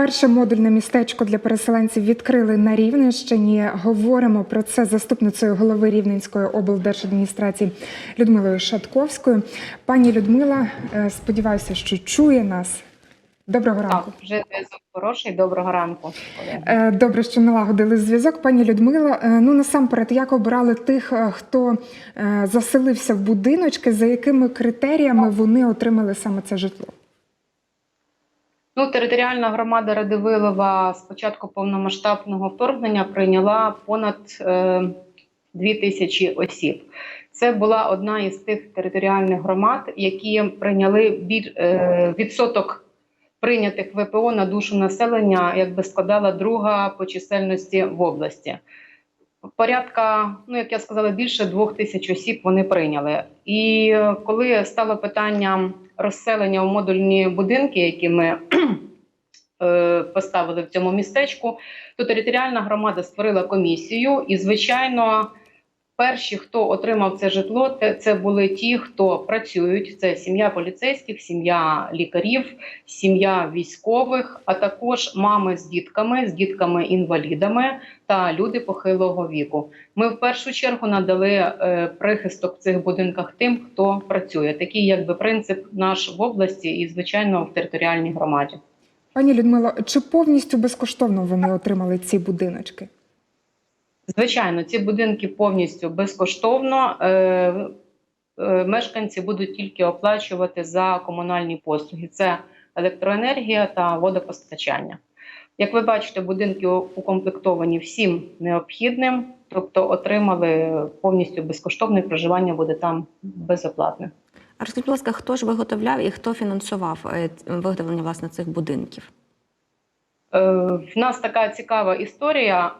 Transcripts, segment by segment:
Перше модульне містечко для переселенців відкрили на Рівненщині. Говоримо про це з заступницею голови Рівненської облдержадміністрації Людмилою Шатковською. Пані Людмила, е, сподіваюся, що чує нас. Доброго Так, ранку. вже зв'язок хороший. Доброго ранку. Е, Добре, що налагодили зв'язок. Пані Людмила, е, ну насамперед, як обирали тих, хто заселився в будиночки, за якими критеріями вони отримали саме це житло? Ну, територіальна громада Радивилова з початку повномасштабного вторгнення прийняла понад е, 2 тисячі осіб. Це була одна із тих територіальних громад, які прийняли біль, е, відсоток прийнятих ВПО на душу населення, якби складала друга по чисельності в області. Порядка, ну як я сказала, більше двох тисяч осіб вони прийняли. І е, коли стало питання розселення у модульні будинки, які ми е, поставили в цьому містечку, то територіальна громада створила комісію, і звичайно. Перші, хто отримав це житло, це були ті, хто працюють. Це сім'я поліцейських, сім'я лікарів, сім'я військових, а також мами з дітками, з дітками-інвалідами та люди похилого віку. Ми в першу чергу надали е, прихисток в цих будинках тим, хто працює. Такий якби принцип наш в області і звичайно в територіальній громаді. Пані Людмило, чи повністю безкоштовно вони отримали ці будиночки? Звичайно, ці будинки повністю безкоштовно. Е, е, мешканці будуть тільки оплачувати за комунальні послуги: це електроенергія та водопостачання. Як ви бачите, будинки укомплектовані всім необхідним, тобто отримали повністю безкоштовне проживання буде там безоплатне. А розкажіть, будь ласка, хто ж виготовляв і хто фінансував е, виготовлення власне цих будинків? В нас така цікава історія.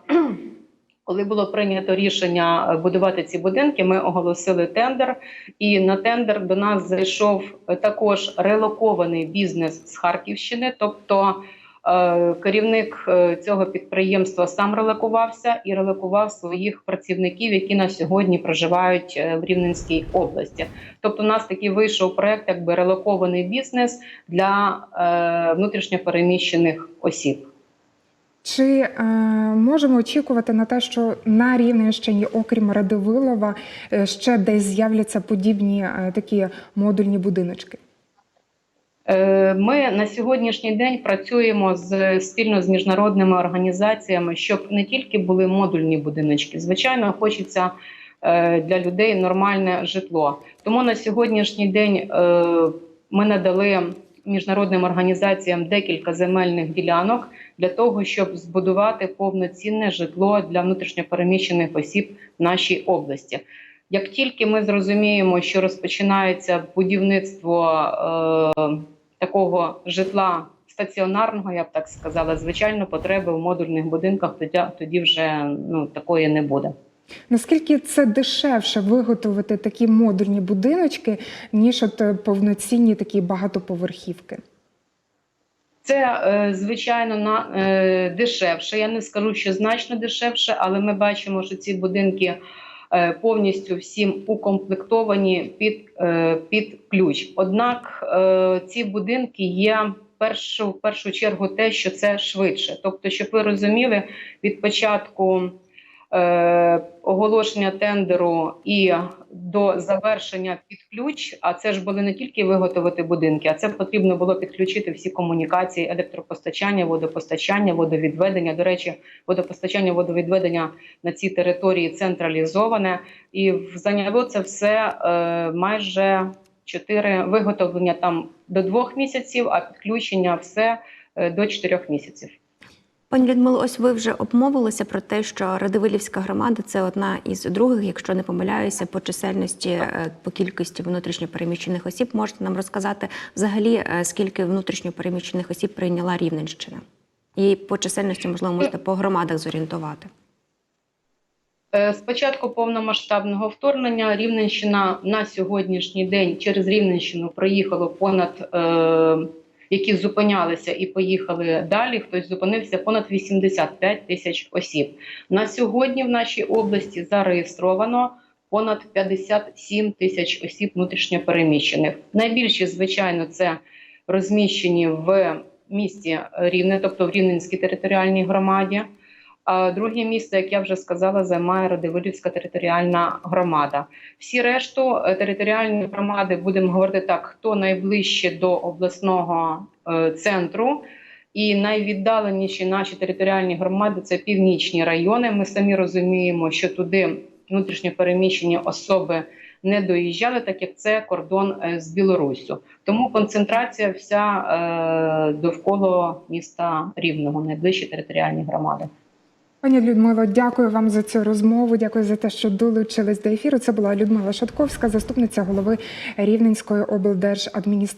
Коли було прийнято рішення е, будувати ці будинки, ми оголосили тендер, і на тендер до нас зайшов е, також релокований бізнес з Харківщини. Тобто е, керівник цього підприємства сам релокувався і релокував своїх працівників, які на сьогодні проживають в Рівненській області. Тобто, у нас такий вийшов проект, якби релокований бізнес для внутрішньопереміщених осіб. Чи е, можемо очікувати на те, що на Рівненщині, окрім Радивилова, е, ще десь з'являться подібні е, такі модульні будиночки? Е, Ми на сьогоднішній день працюємо з спільно з міжнародними організаціями, щоб не тільки були модульні будиночки. Звичайно, хочеться е, для людей нормальне житло. Тому на сьогоднішній день ми надали міжнародним організаціям декілька земельних ділянок для того, щоб збудувати повноцінне житло для внутрішньопереміщених осіб в нашій області. Як тільки ми зрозуміємо, що розпочинається будівництво е, такого житла стаціонарного, я б так сказала, звичайно, потреби в модульних будинках тоді, тоді вже ну, такої не буде. Наскільки це дешевше виготовити такі модульні будиночки, ніж от е, повноцінні такі багатоповерхівки? Це е, звичайно на е, дешевше. Я не скажу, що значно дешевше, але ми бачимо, що ці будинки повністю всім укомплектовані під, під ключ. Однак ці будинки є першу, в першу чергу те, що це швидше. Тобто, щоб ви розуміли, від початку оголошення тендеру і до завершення під ключ, а це ж були не тільки виготовити будинки, а це потрібно було підключити всі комунікації, електропостачання, водопостачання, водовідведення. До речі, водопостачання, водовідведення на цій території централізоване, і зайняло це все е, майже чотири виготовлення там до двох місяців, а підключення все е, до чотирьох місяців. Пані Людмило, ось ви вже обмовилися про те, що Радивилівська громада це одна із других, якщо не помиляюся, по чисельності е, по кількості внутрішньопереміщених осіб. Можете нам розказати взагалі, е, скільки внутрішньопереміщених осіб прийняла Рівненщина? І по чисельності, можливо, можете по громадах зорієнтувати. Е, З початку повномасштабного вторгнення Рівненщина на сьогоднішній день через Рівненщину проїхало понад які зупинялися і поїхали далі. Хтось зупинився понад 85 тисяч осіб. На сьогодні в нашій області зареєстровано понад 57 тисяч осіб внутрішньопереміщених. Найбільші, звичайно, це розміщені в місті Рівне, тобто в Рівненській територіальній громаді. Друге місце, як я вже сказала, займає Радивилівська територіальна громада. Всі решту е, територіальні громади будемо говорити так: хто найближче до обласного е, центру. І найвіддаленіші наші територіальні громади це північні райони. Ми самі розуміємо, що туди внутрішньо переміщені особи не доїжджали, так як це кордон е, з Білоруссю. Тому концентрація вся довкола міста Рівного, найближчі територіальні громади. Пані Людмило, дякую вам за цю розмову. Дякую за те, що долучились до ефіру. Це була Людмила Шатковська, заступниця голови Рівненської облдержадміністрації.